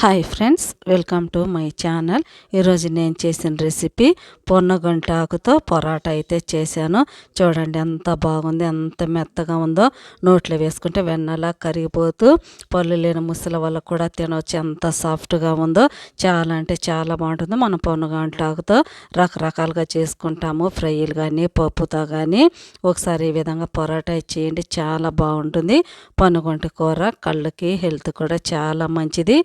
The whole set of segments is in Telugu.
Hi friends welcome to my channel. ఈరోజు నేను చేసిన రెసిపీ పొన్నగంటాకుతో పొరాటా అయితే చేశాను. చూడండి ఎంత బాగుంది ఎంత మెత్తగా ఉందో. నోట్లో వేసుకుంటే వెన్నలా కరిగిపోతూ పళ్ళు లేని ముసలి వాళ్ళకు కూడా తినవచ్చు ఎంత సాఫ్ట్గా ఉందో. చాలా అంటే చాలా బాగుంటుంది. మనం పొన్నగంటాకుతో రకరకాలుగా చేసుకుంటాము. ఫ్రైలు కానీ పప్పుతో కానీ ఒకసారి ఈ విధంగా పొరాటా చేయండి. చాలా బాగుంటుంది. పనుగొంట కూర కళ్ళకి హెల్త్ కూడా చాలా మంచిది.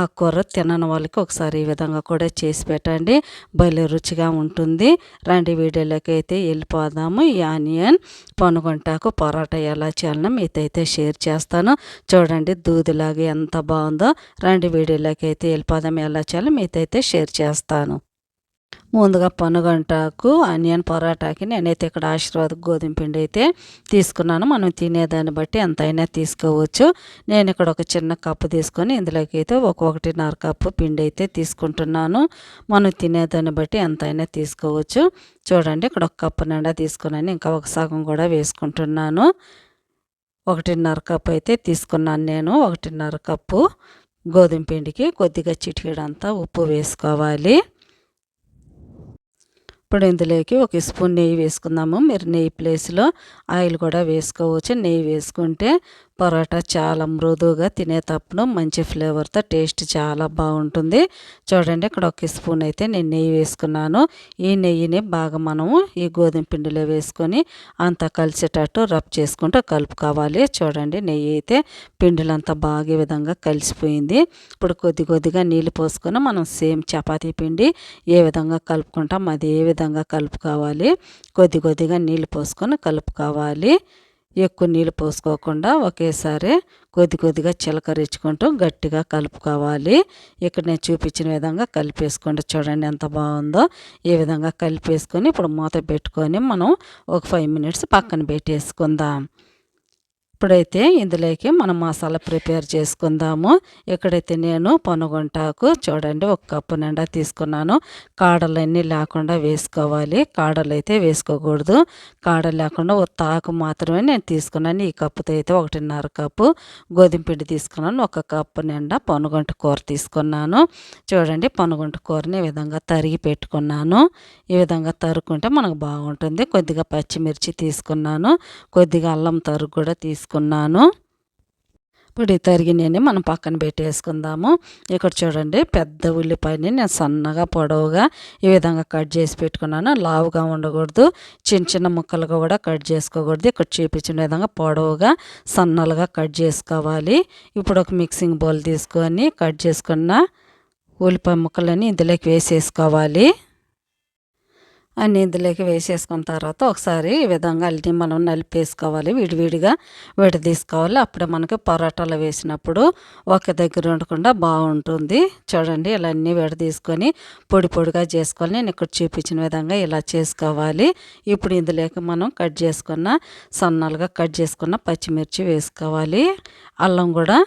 ఆ కూర తినని వాళ్ళకి ఒకసారి ఈ విధంగా కూడా చేసి పెట్టండి. భలే రుచిగా ఉంటుంది. రండి వీడియోలోకి అయితే వెళ్ళిపోదాము. ఈ ఆనియన్ పనుగొంటాకు పరోటా ఎలా చేయాలన్నా మీతో షేర్ చేస్తాను. చూడండి దూదిలాగా ఎంత బాగుందో. రండి వీడియోలోకి అయితే వెళ్ళిపోదాం ఎలా చేయాలో మీతో షేర్ చేస్తాను. ముందుగా పనుగంటకు ఆనియన్ పరోటాకి నేనైతే ఇక్కడ ఆశీర్వాద గోధుమ పిండి అయితే తీసుకున్నాను. మనం తినేదాన్ని బట్టి ఎంతైనా తీసుకోవచ్చు. నేను ఇక్కడ ఒక చిన్న కప్పు తీసుకొని ఇందులోకి అయితే ఒక ఒకటిన్నర కప్పు పిండి అయితే తీసుకుంటున్నాను. మనం తినేదాన్ని బట్టి ఎంతైనా తీసుకోవచ్చు. చూడండి ఇక్కడ ఒక కప్పు నిండా తీసుకున్నాను. ఇంకా ఒక సగం కూడా వేసుకుంటున్నాను. ఒకటిన్నర కప్పు అయితే తీసుకున్నాను నేను. ఒకటిన్నర కప్పు గోధుమ పిండికి కొద్దిగా చిటికీడంతా ఉప్పు వేసుకోవాలి. ఇప్పుడు ఇందులోకి ఒక స్పూన్ నెయ్యి వేసుకుందాము. మీరు నెయ్యి ప్లేస్లో ఆయిల్ కూడా వేసుకోవచ్చు. నెయ్యి వేసుకుంటే పరోటా చాలా మృదువుగా తినేటప్పుడు మంచి ఫ్లేవర్తో టేస్ట్ చాలా బాగుంటుంది. చూడండి ఇక్కడ ఒక స్పూన్ అయితే నేను నెయ్యి వేసుకున్నాను. ఈ నెయ్యిని బాగా మనము ఈ గోధుమ పిండిలో వేసుకొని అంతా కలిసేటట్టు రబ్ చేసుకుంటూ కలుపుకోవాలి. చూడండి నెయ్యి అయితే పిండిలంతా బాగా ఈ విధంగా కలిసిపోయింది. ఇప్పుడు కొద్ది కొద్దిగా నీళ్ళు పోసుకొని మనం సేమ్ చపాతీ పిండి ఏ విధంగా కలుపుకుంటాం అది ఏ విధంగా కలుపుకోవాలి. కొద్ది కొద్దిగా నీళ్ళు పోసుకొని కలుపుకోవాలి. ఎక్కువ నీళ్ళు పోసుకోకుండా ఒకేసారి కొద్ది కొద్దిగా చిలకరించుకుంటూ గట్టిగా కలుపుకోవాలి. ఇక్కడ నేను చూపించిన విధంగా కలిపేసుకోండి. చూడండి ఎంత బాగుందో. ఈ విధంగా కలిపేసుకొని ఇప్పుడు మూత పెట్టుకొని మనం ఒక ఫైవ్ మినిట్స్ పక్కన పెట్టేసుకుందాం. ఇప్పుడైతే ఇందులోకి మనం మసాలా ప్రిపేర్ చేసుకుందాము. ఇక్కడైతే నేను పనుగొంటాకు చూడండి ఒక కప్పు నిండా తీసుకున్నాను. కాడలన్నీ లేకుండా వేసుకోవాలి. కాడలు అయితే వేసుకోకూడదు. కాడ లేకుండా ఒక తాకు మాత్రమే నేను తీసుకున్నాను. ఈ కప్పుతో అయితే ఒకటిన్నర కప్పు గోధుమ పిండి తీసుకున్నాను. ఒక కప్పు నిండా పనుగొంట కూర తీసుకున్నాను. చూడండి పనుగొంట కూరని ఈ విధంగా తరిగి పెట్టుకున్నాను. ఈ విధంగా తరుక్కుంటే మనకు బాగుంటుంది. కొద్దిగా పచ్చిమిర్చి తీసుకున్నాను. కొద్దిగా అల్లం తరుగు కూడా తీసుకున్నాను. తీసుకున్నాను ఇప్పుడు ఈ తరిగినని మనం పక్కన పెట్టేసుకుందాము. ఇక్కడ చూడండి పెద్ద ఉల్లిపాయని నేను సన్నగా పొడవుగా ఈ విధంగా కట్ చేసి పెట్టుకున్నాను. లావుగా ఉండకూడదు చిన్న చిన్న ముక్కలుగా కూడా కట్ చేసుకోకూడదు. ఇక్కడ చూపించిన విధంగా పొడవుగా సన్నలుగా కట్ చేసుకోవాలి. ఇప్పుడు ఒక మిక్సింగ్ బౌల్ తీసుకొని కట్ చేసుకున్న ఉల్లిపాయ ముక్కలని ఇందులోకి వేసేసుకోవాలి. అన్ని ఇందులోకి వేసేసుకున్న తర్వాత ఒకసారి ఈ విధంగా అల్లి మనం నలిపేసుకోవాలి విడివిడిగా విడదీసుకోవాలి. అప్పుడే మనకి పరోటాలు వేసినప్పుడు ఒక దగ్గర ఉండకుండా బాగుంటుంది. చూడండి ఇలా అన్నీ విడదీసుకొని పొడి పొడిగా చేసుకోవాలి. నేను ఇక్కడ చూపించిన విధంగా ఇలా చేసుకోవాలి. ఇప్పుడు ఇందులోకి మనం కట్ చేసుకున్న సన్నాలుగా కట్ చేసుకున్న పచ్చిమిర్చి వేసుకోవాలి. అల్లం కూడా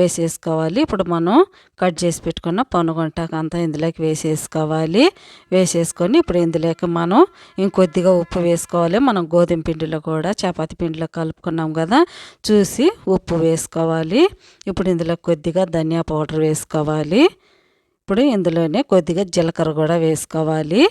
వేసేసుకోవాలి. ఇప్పుడు మనం కట్ చేసి పెట్టుకున్న పనుగొంటాక అంతా ఇందులోకి వేసేసుకోవాలి. వేసేసుకొని ఇప్పుడు ఇందులోకి మనం ఇంకొద్దిగా ఉప్పు వేసుకోవాలి. మనం గోధుమ పిండిలో కూడా చపాతి పిండిలో కలుపుకున్నాం కదా చూసి ఉప్పు వేసుకోవాలి. ఇప్పుడు ఇందులో కొద్దిగా ధనియా పౌడర్ వేసుకోవాలి. ఇప్పుడు ఇందులోనే కొద్దిగా జీలకర్ర కూడా వేసుకోవాలి.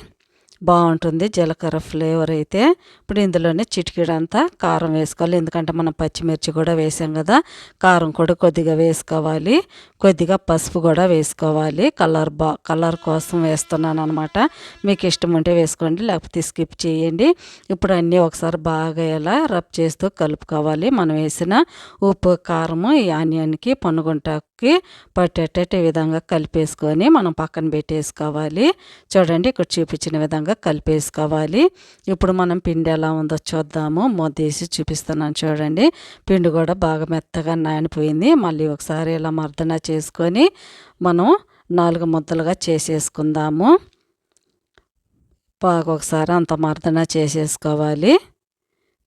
బాగుంటుంది. జీలకర్ర ఫ్లేవర్ అయితే. ఇప్పుడు ఇందులోనే చిటికీడంతా కారం వేసుకోవాలి. ఎందుకంటే మనం పచ్చిమిర్చి కూడా వేసాం కదా. కారం కూడా కొద్దిగా వేసుకోవాలి. కొద్దిగా పసుపు కూడా వేసుకోవాలి. కలర్ బా కలర్ కోసం వేస్తున్నాను అనమాట మీకు ఇష్టం ఉంటే వేసుకోండి లేకపోతే స్కిప్ చేయండి. ఇప్పుడు అన్నీ ఒకసారి బాగా ఎలా రబ్ చేస్తూ కలుపుకోవాలి. మనం వేసిన ఉప్పు కారము ఈ ఆనియన్కి పనుగుంటాకి పట్టేటట్టు ఈ విధంగా కలిపేసుకొని మనం పక్కన పెట్టేసుకోవాలి. చూడండి ఇక్కడ చూపించిన విధంగా కలిపేసుకోవాలి. ఇప్పుడు మనం పిండి ఎలా ఉందో చూద్దాము. మొద్దేసి చూపిస్తున్నాను చూడండి. పిండి కూడా బాగా మెత్తగా నానిపోయింది. మళ్ళీ ఒకసారి ఇలా మర్దన చేసుకొని మనం నాలుగు ముద్దలుగా చేసేసుకుందాము. బాగా ఒకసారి అంత మర్దన చేసేసుకోవాలి.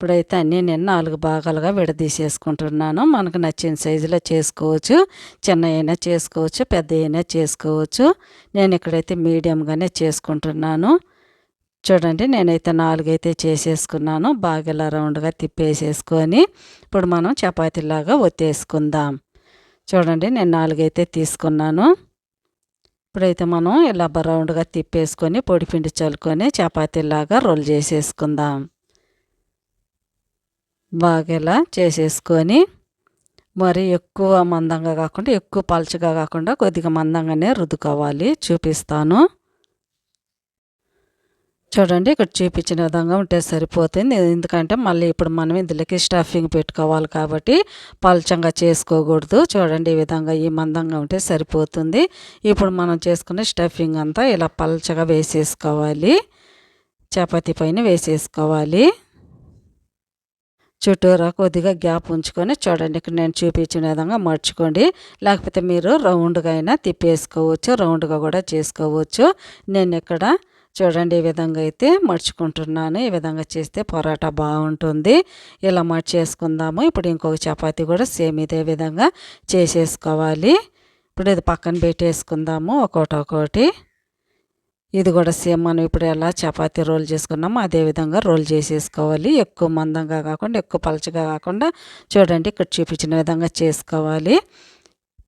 ఇప్పుడైతే అన్నీ నేను నాలుగు భాగాలుగా విడదీసేసుకుంటున్నాను. మనకు నచ్చిన సైజులో చేసుకోవచ్చు. చిన్న అయినా చేసుకోవచ్చు. పెద్ద అయినా చేసుకోవచ్చు. నేను ఇక్కడైతే మీడియంగానే చేసుకుంటున్నాను. చూడండి నేనైతే నాలుగైతే చేసేసుకున్నాను. బాగా రౌండ్గా తిప్పేసేసుకొని ఇప్పుడు మనం చపాతీలాగా ఒత్తేసుకుందాం. చూడండి నేను నాలుగైతే తీసుకున్నాను. ఇప్పుడైతే మనం ఇలా రౌండ్గా తిప్పేసుకొని పొడిపిండి చల్లుకొని చపాతీలాగా రోల్ చేసేసుకుందాం. బాగా ఇలా చేసేసుకొని మరి ఎక్కువ మందంగా కాకుండా ఎక్కువ పలుచగా కాకుండా కొద్దిగా మందంగానే రుద్దుకోవాలి. చూపిస్తాను. చూడండి ఇక్కడ చూపించిన విధంగా ఉంటే సరిపోతుంది. ఎందుకంటే మళ్ళీ ఇప్పుడు మనం ఇందులోకి స్టఫింగ్ పెట్టుకోవాలి కాబట్టి పలచంగా చేసుకోకూడదు. చూడండి ఈ విధంగా ఈ మందంగా ఉంటే సరిపోతుంది. ఇప్పుడు మనం చేసుకునే స్టఫింగ్ అంతా ఇలా పలచగా వేసేసుకోవాలి. చపాతీ పైన వేసేసుకోవాలి. చుట్టూరా కొద్దిగా గ్యాప్ ఉంచుకొని చూడండి ఇక్కడ నేను చూపించిన విధంగా మర్చుకోండి. లేకపోతే మీరు రౌండ్గా అయినా తిప్పేసుకోవచ్చు రౌండ్గా కూడా చేసుకోవచ్చు. నేను ఇక్కడ చూడండి ఈ విధంగా అయితే మర్చుకుంటున్నాను ఈ విధంగా చేస్తే పొరాటా బాగుంటుంది. ఇలా మర్చేసుకుందాము ఇప్పుడు ఇంకొక చపాతీ కూడా సేమ్ ఇదే విధంగా చేసేసుకోవాలి. ఇప్పుడు ఇది పక్కన పెట్టేసుకుందాము ఒకటి ఒకటి. ఇది కూడా సేమ్ మనం ఇప్పుడు ఎలా చపాతీ రోల్ చేసుకున్నామో అదే విధంగా రోల్ చేసేసుకోవాలి. ఎక్కువ మందంగా కాకుండా ఎక్కువ పలచగా కాకుండా చూడండి ఇక్కడ చూపించిన విధంగా చేసుకోవాలి.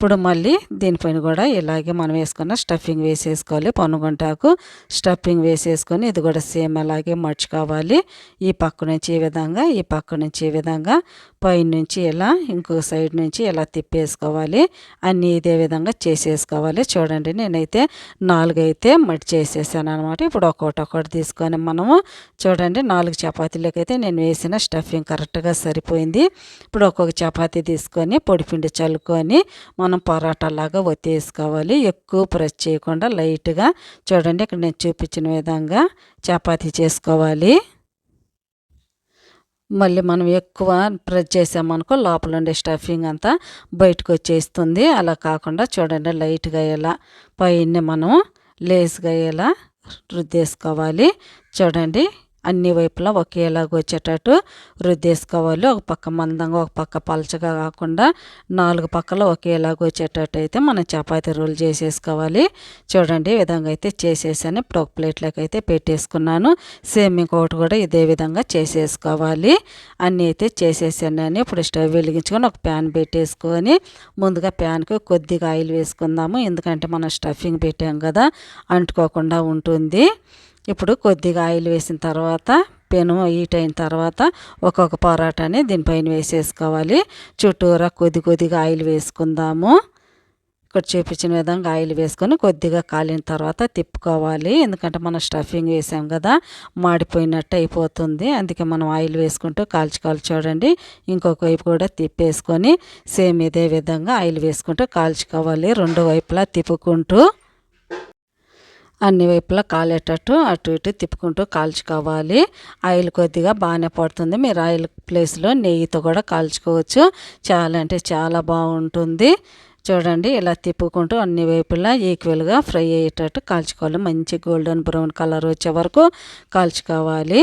ఇప్పుడు మళ్ళీ దీనిపైన కూడా ఇలాగే మనం వేసుకున్న స్టఫింగ్ వేసేసుకోవాలి. పనుగుంటాకు స్టఫింగ్ వేసేసుకొని ఇది కూడా సేమ్ అలాగే మర్చుకోవాలి ఈ పక్క నుంచి ఈ విధంగా ఈ పక్క నుంచి ఈ విధంగా పైన నుంచి ఇలా ఇంకో సైడ్ నుంచి ఇలా తిప్పేసుకోవాలి. అన్నీ ఇదే విధంగా చేసేసుకోవాలి. చూడండి నేనైతే నాలుగు అయితే మట్టి చేసేసాను అనమాట ఇప్పుడు ఒక్కొక్కటి ఒకటి తీసుకొని మనము చూడండి నాలుగు చపాతీలకైతే నేను వేసిన స్టఫింగ్ కరెక్ట్గా సరిపోయింది. ఇప్పుడు ఒక్కొక్క చపాతీ తీసుకొని పొడిపిండి చల్లుకొని మనం మనం పరాటాలాగా ఒత్తేసుకోవాలి ఎక్కువ ప్రెస్ చేయకుండా లైట్గా చూడండి. ఇక్కడ నేను చూపించిన విధంగా చపాతీ చేసుకోవాలి. మళ్ళీ మనం ఎక్కువ ప్రెస్ చేసామనుకో లోపల ఉండే స్టఫింగ్ అంతా బయటకు వచ్చేస్తుంది. అలా కాకుండా చూడండి లైట్గా ఇలా పైన మనం లేస్గా ఇలా రుద్దేసుకోవాలి. చూడండి. అన్ని వైపులా ఒకేలాగా వచ్చేటట్టు రుద్దేసుకోవాలి. ఒక పక్క మందంగా ఒక పక్క పలచగా కాకుండా నాలుగు పక్కల ఒకేలాగా వచ్చేటట్టు అయితే మనం చపాతీ రోల్ చేసేసుకోవాలి. చూడండి ఈ విధంగా అయితే చేసేసాను. ఇప్పుడు ఒక ప్లేట్లోకి అయితే పెట్టేసుకున్నాను. సేమ్ ఇంకొకటి కూడా ఇదే విధంగా చేసేసుకోవాలి. అన్నీ అయితే చేసేసాను ఇప్పుడు స్టవ్ వెలిగించుకొని ఒక ప్యాన్ పెట్టేసుకొని ముందుగా ప్యాన్కి కొద్దిగా ఆయిల్ వేసుకుందాము. ఎందుకంటే మనం స్టఫింగ్ పెట్టాం కదా అంటుకోకుండా ఉంటుంది. ఇప్పుడు కొద్దిగా ఆయిల్ వేసిన తర్వాత పెను హీట్ అయిన తర్వాత ఒక్కొక్క పొరాటాని దీనిపైన వేసేసుకోవాలి. చుట్టూరా కొద్ది కొద్దిగా ఆయిల్ వేసుకుందాము. ఇక్కడ చూపించిన విధంగా ఆయిల్ వేసుకొని కొద్దిగా కాలిన తర్వాత తిప్పుకోవాలి. ఎందుకంటే మనం స్టఫింగ్ వేసాం కదా మాడిపోయినట్టు అయిపోతుంది. అందుకే మనం ఆయిల్ వేసుకుంటూ కాల్చుకోవాలి చూడండి. ఇంకొక వైపు కూడా తిప్పేసుకొని సేమ్ ఇదే విధంగా ఆయిల్ వేసుకుంటూ కాల్చుకోవాలి. రెండు వైపులా తిప్పుకుంటూ అన్ని వైపులా కాలేటట్టు అటు ఇటు తిప్పుకుంటూ కాల్చుకోవాలి. ఆయిల్ కొద్దిగా బాగానే పడుతుంది. మీరు ఆయిల్ ప్లేస్లో నెయ్యితో కూడా కాల్చుకోవచ్చు. చాలా అంటే చాలా బాగుంటుంది. చూడండి ఇలా తిప్పుకుంటూ అన్ని వైపులా ఈక్వల్గా ఫ్రై అయ్యేటట్టు కాల్చుకోవాలి. మంచి గోల్డెన్ బ్రౌన్ కలర్ వచ్చే వరకు కాల్చుకోవాలి.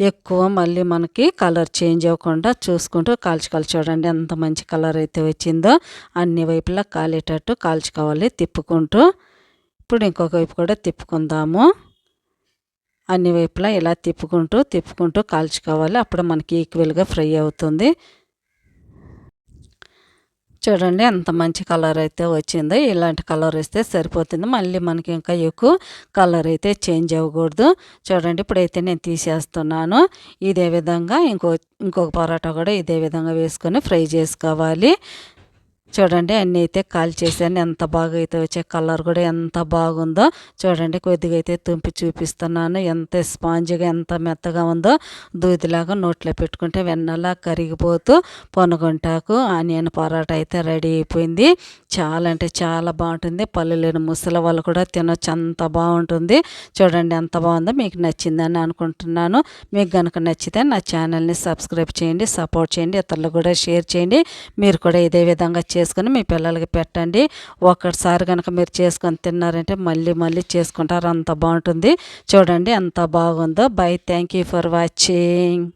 ఎక్కువ మళ్ళీ మనకి కలర్ చేంజ్ అవ్వకుండా చూసుకుంటూ కాల్చుకోవాలి. చూడండి ఎంత మంచి కలర్ అయితే వచ్చిందో. అన్ని వైపులా కాలేటట్టు కాల్చుకోవాలి తిప్పుకుంటూ. ఇప్పుడు ఇంకొక వైపు కూడా తిప్పుకుందాము. అన్ని వైపులా ఇలా తిప్పుకుంటూ తిప్పుకుంటూ కాల్చుకోవాలి. అప్పుడు మనకి ఈక్వల్గా ఫ్రై అవుతుంది. చూడండి ఎంత మంచి కలర్ అయితే వచ్చిందో. ఇలాంటి కలర్ వస్తే సరిపోతుంది. మళ్ళీ మనకి ఇంకా ఎక్కువ కలర్ అయితే చేంజ్ అవ్వకూడదు. చూడండి ఇప్పుడైతే నేను తీసేస్తున్నాను. ఇదే విధంగా ఇంకో ఇంకొక పరోటా కూడా ఇదే విధంగా వేసుకొని ఫ్రై చేసుకోవాలి. చూడండి అన్నీ అయితే కాల్ చేశాను. ఎంత బాగా అయితే వచ్చే కలర్ కూడా ఎంత బాగుందో చూడండి కొద్దిగా అయితే తుంపి చూపిస్తున్నాను. ఎంత స్పాంజ్గా ఎంత మెత్తగా ఉందో దూదిలాగా నోట్లో పెట్టుకుంటే వెన్నలా కరిగిపోతూ పొనగొంటాకు. ఆనియన్ పరోటా అయితే రెడీ అయిపోయింది. చాలా అంటే చాలా బాగుంటుంది. పల్లెలేని లేని ముసలి వాళ్ళు కూడా తినొచ్చు. అంత బాగుంటుంది. చూడండి ఎంత బాగుందో మీకు నచ్చిందని అనుకుంటున్నాను. మీకు కనుక నచ్చితే నా ఛానల్ని సబ్స్క్రైబ్ చేయండి సపోర్ట్ చేయండి ఇతరులు కూడా షేర్ చేయండి. మీరు కూడా ఇదే విధంగా చేసుకుని మీ పిల్లలకి పెట్టండి. ఒక్కసారి కనుక మీరు చేసుకొని తిన్నారంటే మళ్ళీ మళ్ళీ చేసుకుంటారు. అంత బాగుంటుంది. చూడండి ఎంత బాగుందో. Bye thank you for watching